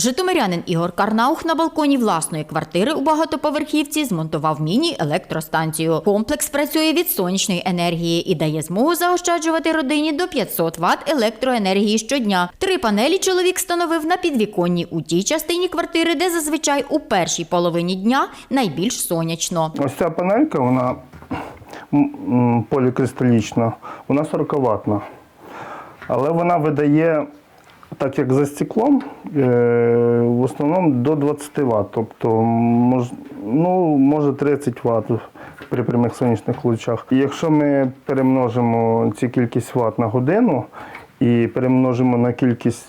Житомирянин Ігор Карнаух на балконі власної квартири у багатоповерхівці змонтував міні-електростанцію. Комплекс працює від сонячної енергії і дає змогу заощаджувати родині до 500 Вт електроенергії щодня. Три панелі чоловік встановив на підвіконні у тій частині квартири, де зазвичай у першій половині дня найбільш сонячно. Ось ця панелька, вона полікристалічна, вона 40 ватна. Але вона видає, так як за стеклом, е, в основному до 20 Вт. Тобто, ну, може 30 Вт при прямих сонячних лучах. І якщо ми перемножимо цю кількість Вт на годину і перемножимо на кількість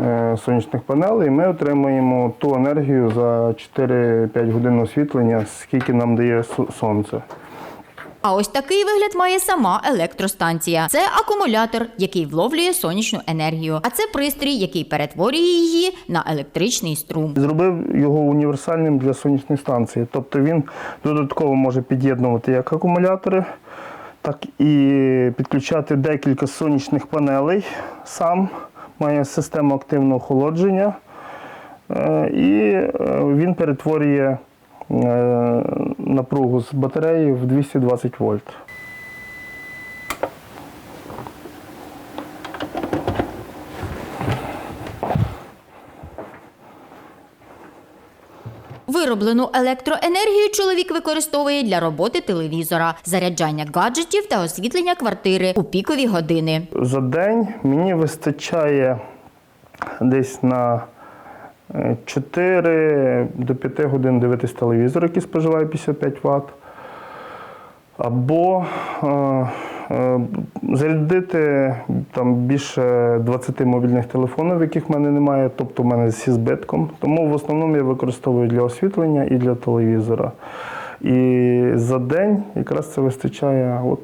е, сонячних панелей, ми отримуємо ту енергію за 4-5 годин освітлення, скільки нам дає сонце. А ось такий вигляд має сама електростанція. Це акумулятор, який вловлює сонячну енергію. А це пристрій, який перетворює її на електричний струм. Зробив його універсальним для сонячної станції. Тобто він додатково може під'єднувати як акумулятори, так і підключати декілька сонячних панелей сам. Має систему активного охолодження. Е, І е, він перетворює е, напругу з батареї в 220 вольт. Вироблену електроенергію чоловік використовує для роботи телевізора, заряджання гаджетів та освітлення квартири у пікові години. За день мені вистачає десь на 4 до 5 годин дивитись телевізор, який споживає 55 Вт. Або е, е, зарядити там більше 20 мобільних телефонів, яких в мене немає, тобто в мене зі збитком. Тому в основному я використовую для освітлення і для телевізора. І за день якраз це вистачає от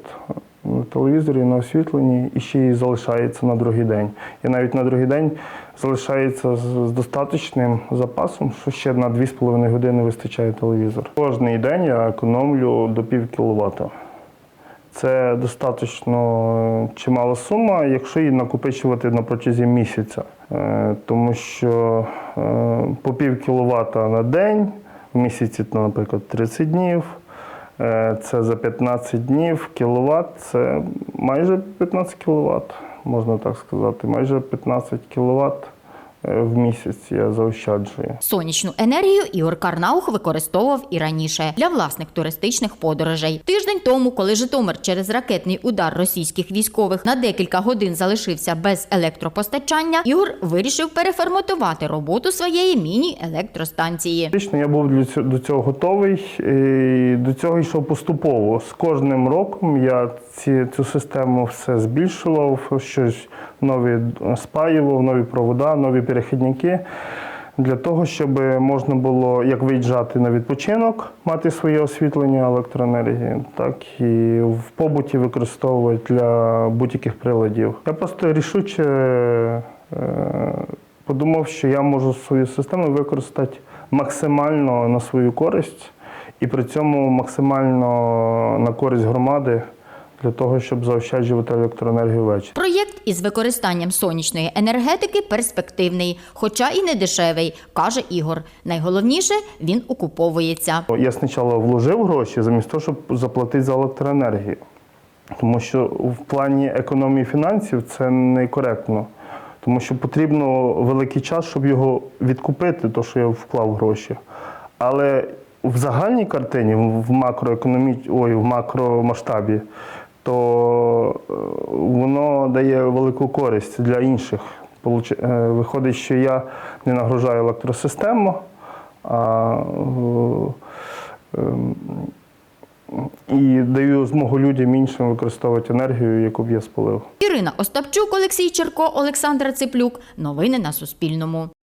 телевізорі, на освітленні і ще й залишається на другий день. І навіть на другий день залишається з, достаточним запасом, що ще на 2,5 години вистачає телевізор. Кожний день я економлю до пів кіловата. Це достатньо чимала сума, якщо її накопичувати на протязі місяця. Е, Тому що е, по пів кіловата на день, в місяці, наприклад, 30 днів. Е, Це за 15 днів кіловат, це майже 15 кіловат, можна так сказати. Майже 15 кіловат в місяць я заощаджую. Сонячну енергію Ігор Карнаух використовував і раніше для власних туристичних подорожей. Тиждень тому, коли Житомир через ракетний удар російських військових на декілька годин залишився без електропостачання, Ігор вирішив переформатувати роботу своєї міні-електростанції. Фактично я був до цього готовий і до цього йшов поступово. З кожним роком я ці, цю систему все збільшував, щось нові спаював, нові провода, нові перехідники. Для того, щоб можна було як виїжджати на відпочинок, мати своє освітлення електроенергії, так і в побуті використовувати для будь-яких приладів. Я просто рішуче е, подумав, що я можу свою систему використати максимально на свою користь і при цьому максимально на користь громади для того, щоб заощаджувати електроенергію ввечері. Проєкт із використанням сонячної енергетики перспективний, хоча і не дешевий, каже Ігор. Найголовніше він окуповується. Я спочатку вложив гроші замість того, щоб заплатити за електроенергію. Тому що в плані економії фінансів це некоректно. Тому що потрібно великий час, щоб його відкупити, то що я вклав гроші. Але в загальній картині, в макроекономі... ой, в макромасштабі, то е, воно дає велику користь для інших. Е, Виходить, що я не нагружаю електросистему, а е, і даю змогу людям іншим використовувати енергію, яку б я спалив. Ірина Остапчук, Олексій Черко, Олександра Циплюк. Новини на Суспільному.